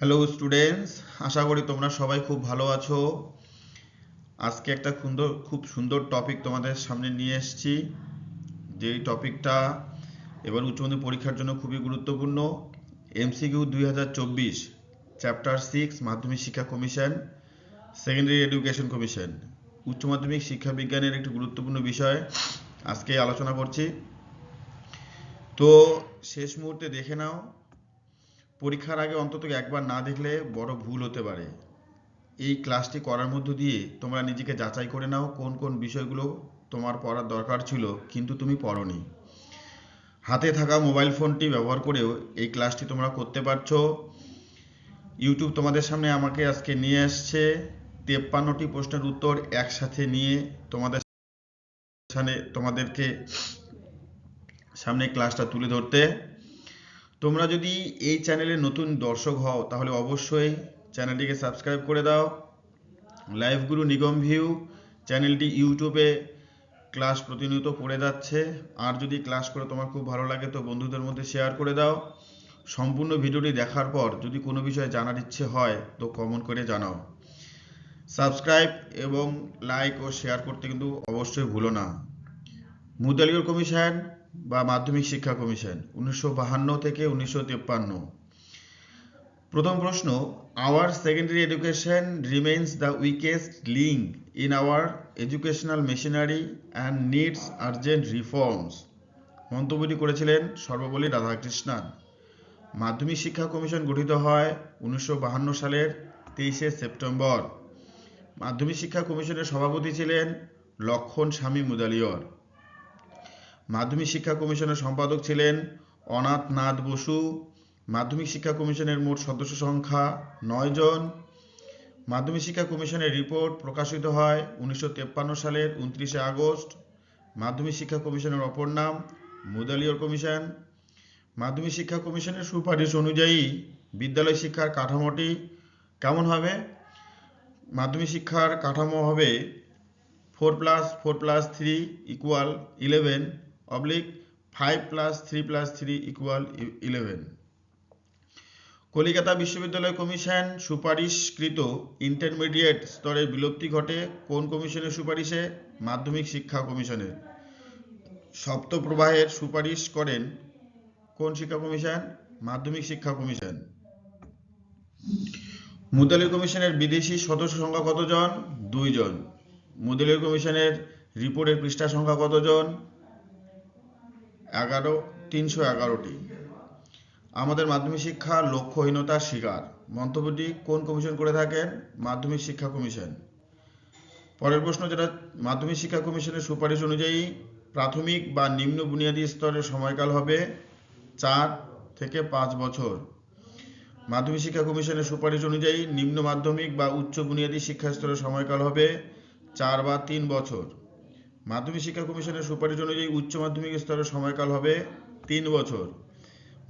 Hello students আশা করি তোমরা সবাই খুব ভালো আছো। আজকে একটা সুন্দর, খুব সুন্দর টপিক তোমাদের সামনে নিয়ে এসেছি। যেই টপিকটা এবার উচ্চ মাধ্যমিক পরীক্ষার জন্য খুবই গুরুত্বপূর্ণ। এমসিকিউ দুই হাজার চব্বিশ চ্যাপ্টার সিক্স মাধ্যমিক শিক্ষা কমিশন সেকেন্ডারি এডুকেশন কমিশন উচ্চ মাধ্যমিক শিক্ষা বিজ্ঞানের একটি গুরুত্বপূর্ণ বিষয় আজকে আলোচনা করছি। তো শেষ মুহূর্তে দেখে নাও পরীক্ষার আগে অন্তত একবার না দেখলে বড় ভুল হতে পারে। এই ক্লাসটি করার মধ্য দিয়ে তোমরা নিজেকে যাচাই করে নাও কোন কোন বিষয়গুলো তোমার পড়ার দরকার ছিল, কিন্তু তুমি পড়নি। হাতে থাকা মোবাইল ফোনটি ব্যবহার করেও এই ক্লাসটি তোমরা করতে পারছ। ইউটিউব তোমাদের সামনে আমাকে আজকে নিয়ে আসছে। তেপ্পান্নটি প্রশ্নের উত্তর একসাথে নিয়ে তোমাদের সামনে, তোমাদেরকে সামনে ক্লাসটা তুলে ধরতে। তোমরা যদি এই চ্যানেলে নতুন দর্শক হও, তাহলে অবশ্যই চ্যানেলটিকে সাবস্ক্রাইব করে দাও। লাইভ গুরু নিগম ভিউ চ্যানেলটি ইউটিউবে ক্লাস প্রতিনিয়ত পড়ে যাচ্ছে। আর যদি ক্লাস করে তোমার খুব ভালো লাগে, তো বন্ধুদের মধ্যে শেয়ার করে দাও। সম্পূর্ণ ভিডিওটি দেখার পর যদি কোনো বিষয়ে জানার ইচ্ছে হয়, তো কমেন্ট করে জানাও। সাবস্ক্রাইব এবং লাইক ও শেয়ার করতে কিন্তু অবশ্যই ভুলো না। মুদালিয়র কমিশন বা মাধ্যমিক শিক্ষা কমিশন, উনিশশো থেকে উনিশশো প্রথম প্রশ্ন our secondary education remains the weakest link in our educational machinery and needs urgent reforms মন্তব্যটি করেছিলেন সর্বপল্লী রাধাকৃষ্ণান। মাধ্যমিক শিক্ষা কমিশন গঠিত হয় উনিশশো সালের তেইশে সেপ্টেম্বর। মাধ্যমিক শিক্ষা কমিশনের সভাপতি ছিলেন লক্ষণ স্বামী মুদালিয়র। মাধ্যমিক শিক্ষা কমিশনের সম্পাদক ছিলেন অনাথ নাথ বসু। মাধ্যমিক শিক্ষা কমিশনের মোট সদস্য সংখ্যা নয় জন। মাধ্যমিক শিক্ষা কমিশনের রিপোর্ট প্রকাশিত হয় উনিশশো সালের উনত্রিশে আগস্ট। মাধ্যমিক শিক্ষা কমিশনের অপর নাম মুদালিয়র কমিশন। মাধ্যমিক শিক্ষা কমিশনের সুপারিশ অনুযায়ী বিদ্যালয় শিক্ষার কাঠামোটি কেমন হবে? মাধ্যমিক শিক্ষার কাঠামো হবে four plus four plus three equal eleven oblique five plus three plus three equal eleven. Calcutta বিশ্ববিদ্যালয় কমিশন সুপারিশকৃত ইন্টারমিডিয়েট স্তরের বিলুপ্তি ঘটে কোন কমিশনের সুপারিশে? মাধ্যমিক শিক্ষা কমিশনের। সপ্ত প্রবাহের সুপারিশ করেন কোন শিক্ষা কমিশন? মাধ্যমিক শিক্ষা কমিশন। মুদালি কমিশনের বিদেশি সদস্য সংখ্যা কতজন? দুইজন। মুদালি কমিশনের রিপোর্টের পৃষ্ঠা সংখ্যা কতজন? এগারো, তিনশো এগারোটি। আমাদের মাধ্যমিক শিক্ষা লক্ষ্যহীনতার শিকার। মন্তব্যটি কোন কমিশন করে থাকেন? মাধ্যমিক শিক্ষা কমিশন। পরের প্রশ্ন যেটা, মাধ্যমিক শিক্ষা কমিশনের সুপারিশ অনুযায়ী প্রাথমিক বা নিম্ন বুনিয়াদী স্তরের সময়কাল হবে চার থেকে পাঁচ বছর। মাধ্যমিক শিক্ষা কমিশনের সুপারিশ অনুযায়ী নিম্ন মাধ্যমিক বা উচ্চ বুনিয়াদী শিক্ষা স্তরের সময়কাল হবে চার বা তিন বছর। মাধ্যমিক শিক্ষা কমিশনের সুপারিশ অনুযায়ী উচ্চ মাধ্যমিক স্তরের সময়কাল হবে তিন বছর।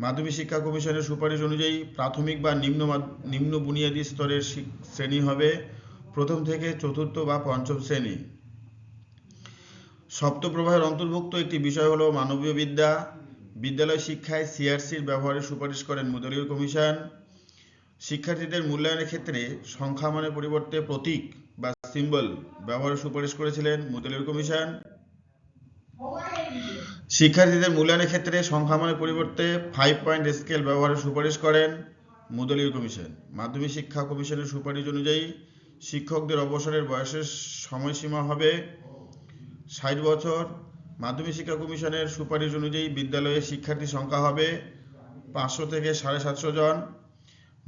মাধ্যমিক শিক্ষা কমিশনের সুপারিশ অনুযায়ী প্রাথমিক বা নিম্ন নিম্ন বুনিয়াদী স্তরের শ্রেণি হবে প্রথম থেকে চতুর্থ বা পঞ্চম শ্রেণি। সপ্তপ্রবাহের অন্তর্ভুক্ত একটি বিষয় হলো মানবীয় বিদ্যা। বিদ্যালয় শিক্ষায় সিআরসির ব্যবহারের সুপারিশ করেন মুদলীয় কমিশন। শিক্ষার্থীদের মূল্যায়নের ক্ষেত্রে সংখ্যা মানের পরিবর্তে প্রতীক সিম্বল ব্যবহারের সুপারিশ করেছিলেন মুদলীয় কমিশন। শিক্ষার্থীদের মূল্যায়নের ক্ষেত্রে সংখ্যা মানের পরিবর্তে ফাইভ পয়েন্ট স্কেল ব্যবহারের সুপারিশ করেন মুদলীয় কমিশন। মাধ্যমিক শিক্ষা কমিশনের সুপারিশ অনুযায়ী শিক্ষকদের অবসরের বয়সের সময়সীমা হবে ষাট বছর। মাধ্যমিক শিক্ষা কমিশনের সুপারিশ অনুযায়ী বিদ্যালয়ে শিক্ষার্থী সংখ্যা হবে পাঁচশো থেকে সাড়ে সাতশো জন।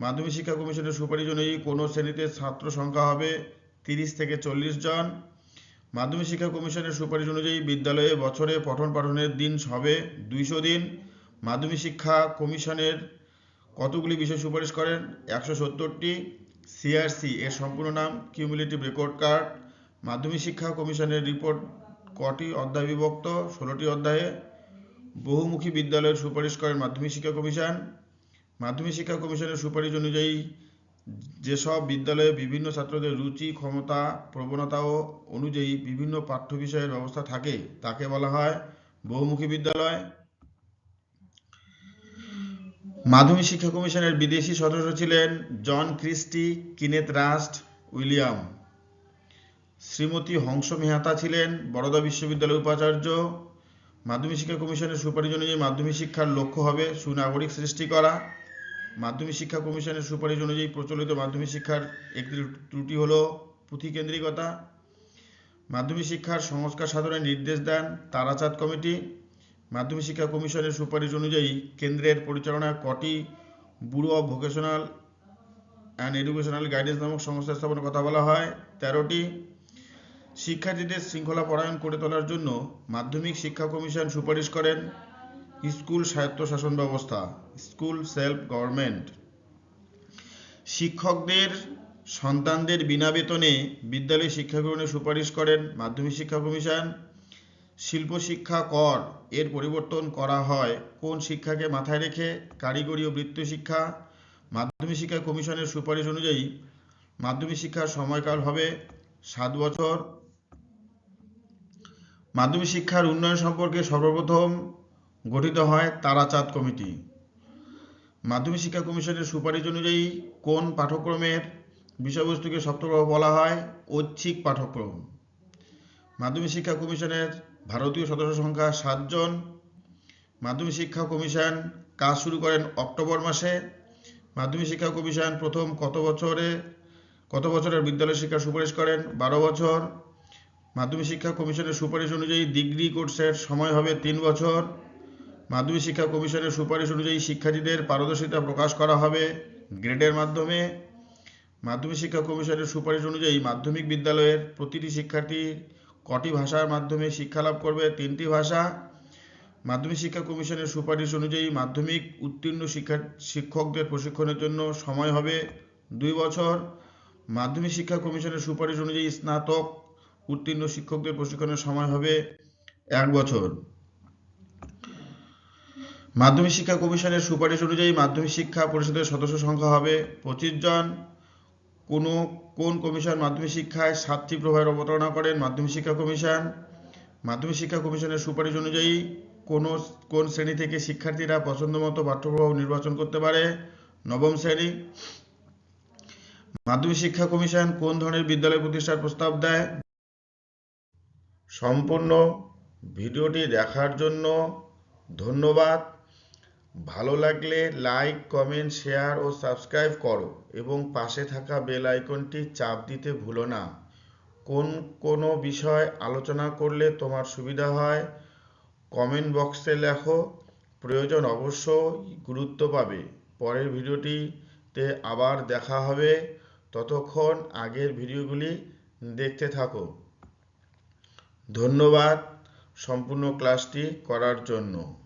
মাধ্যমিক শিক্ষা কমিশনের সুপারিশ অনুযায়ী কোনো শ্রেণীতে ছাত্র সংখ্যা হবে তিরিশ থেকে চল্লিশ জন। মাধ্যমিক শিক্ষা কমিশনের সুপারিশ অনুযায়ী বিদ্যালয়ে বছরে পঠন পাঠনের দিন হবে দুইশো দিন। মাধ্যমিক শিক্ষা কমিশনের কতগুলি বিষয় সুপারিশ করেন? একশো সত্তরটি। সিআরসি এর সম্পূর্ণ নাম কিউমুলেটিভ রেকর্ড কার্ড মাধ্যমিক শিক্ষা কমিশনের রিপোর্ট কটি অধ্যায় বিভক্ত? ষোলোটি অধ্যায়ে। বহুমুখী বিদ্যালয়ের সুপারিশ করেন মাধ্যমিক শিক্ষা কমিশন। মাধ্যমিক শিক্ষা কমিশনের সুপারিশ অনুযায়ী যেসব বিদ্যালয়ে বিভিন্ন ছাত্রদের রুচি, ক্ষমতা, প্রবণতা ও অনুযায়ী বিভিন্ন পাঠ্য বিষয়ের ব্যবস্থা থাকে, তাকে বলা হয় বহুমুখী বিদ্যালয়। মাধ্যমিক শিক্ষা কমিশনের বিদেশি সদস্য ছিলেন John Christie Kenneth Rust William. Shrimati Hansa Mehta ছিলেন বরোদা বিশ্ববিদ্যালয়ের উপাচার্য। মাধ্যমিক শিক্ষা কমিশনের সুপারিশ অনুযায়ী মাধ্যমিক শিক্ষার লক্ষ্য হবে সুনাগরিক সৃষ্টি করা। মাধ্যমিক শিক্ষা কমিশনের সুপারিশ অনুযায়ী প্রচলিত মাধ্যমিক শিক্ষার একটি ত্রুটি হলো পুঁথিকেন্দ্রিকতা। মাধ্যমিক শিক্ষার সংস্কার সাধনের নির্দেশ দেন তারাচাঁদ কমিটি। মাধ্যমিক শিক্ষা কমিশনের সুপারিশ অনুযায়ী কেন্দ্রের পরিচালনা কটি? Bureau of vocational and educational guidance নামক সংস্থা স্থাপনের কথা বলা হয়। তেরোটি। শিক্ষার্থীদের শৃঙ্খলা পরায়ণ করে তোলার জন্য মাধ্যমিক শিক্ষা কমিশন সুপারিশ করেন। স্কুল স্বায়ত্তশাসন ব্যবস্থা, স্কুল সেলফ গভর্নমেন্ট। শিক্ষকদের, সন্তানদের বিনা বেতনে বিদ্যালয়ে শিক্ষা গ্রহণের সুপারিশ করেন মাধ্যমিক শিক্ষা কমিশন। শিল্প শিক্ষা কর, এর পরিবর্তন করা হয় কোন শিক্ষাকে মাথায় রেখে, কারিগরি ও বৃত্তীয় শিক্ষা। মাধ্যমিক শিক্ষা কমিশনের সুপারিশ অনুযায়ী মাধ্যমিক শিক্ষার সময়কাল হবে সাত বছর। মাধ্যমিক শিক্ষার উন্নয়ন সম্পর্কে সর্বপ্রথম গঠিত হয় তারাচাঁদ কমিটি। মাধ্যমিক শিক্ষা কমিশনের সুপারিশ অনুযায়ী কোন পাঠ্যক্রমের বিষয়বস্তুকে সপ্তগ্রহ বলা হয়? ঐচ্ছিক পাঠ্যক্রম। মাধ্যমিক শিক্ষা কমিশনের ভারতীয় সদস্য সংখ্যা সাতজন। মাধ্যমিক শিক্ষা কমিশন কাজ শুরু করেন অক্টোবর মাসে। মাধ্যমিক শিক্ষা কমিশন প্রথম কত বছরে, কত বছরের বিদ্যালয় শিক্ষার সুপারিশ করেন? বারো বছর। মাধ্যমিক শিক্ষা কমিশনের সুপারিশ অনুযায়ী ডিগ্রি কোর্সের সময় হবে তিন বছর। মাধ্যমিক শিক্ষা কমিশনের সুপারিশ অনুযায়ী শিক্ষার্থীদের পারদর্শিতা প্রকাশ করা হবে গ্রেডের মাধ্যমে। মাধ্যমিক শিক্ষা কমিশনের সুপারিশ অনুযায়ী মাধ্যমিক বিদ্যালয়ের প্রতিটি শিক্ষার্থী কটি ভাষার মাধ্যমে শিক্ষালাভ করবে? তিনটি ভাষা। মাধ্যমিক শিক্ষা কমিশনের সুপারিশ অনুযায়ী মাধ্যমিক উত্তীর্ণ শিক্ষা শিক্ষকদের প্রশিক্ষণের জন্য সময় হবে দুই বছর। মাধ্যমিক শিক্ষা কমিশনের সুপারিশ অনুযায়ী স্নাতক উত্তীর্ণ শিক্ষকদের প্রশিক্ষণের সময় হবে এক বছর। মাধ্যমিক শিক্ষা কমিশনের সুপারিশ অনুযায়ী মাধ্যমিক শিক্ষা পরিষদের সদস্য সংখ্যা হবে পঁচিশ জন। কোনো, কোন কমিশন মাধ্যমিক শিক্ষায় সাতটি প্রভাবের অবতারণা করেন? মাধ্যমিক শিক্ষা কমিশন। মাধ্যমিক শিক্ষা কমিশনের সুপারিশ অনুযায়ী কোন কোন শ্রেণি থেকে শিক্ষার্থীরা পছন্দমতো পাঠ্যপ্রবাহ নির্বাচন করতে পারে? নবম শ্রেণি। মাধ্যমিক শিক্ষা কমিশন কোন ধরনের বিদ্যালয় প্রতিষ্ঠার প্রস্তাব দেয়? সম্পূর্ণ ভিডিওটি দেখার জন্য ধন্যবাদ। ভালো লাগলে লাইক, কমেন্ট, শেয়ার ও সাবস্ক্রাইব করো এবং পাশে থাকা বেল আইকনটি চাপ দিতে ভুলো না। কোন, কোনো বিষয় আলোচনা করলে তোমার সুবিধা হয়? কমেন্ট বক্সে লেখো। প্রয়োজন অবশ্যই গুরুত্ব পাবে। পরের ভিডিওটিতে আবার দেখা হবে। ততক্ষণ আগের ভিডিওগুলি দেখতে থাকো। ধন্যবাদ সম্পূর্ণ ক্লাসটি করার জন্য।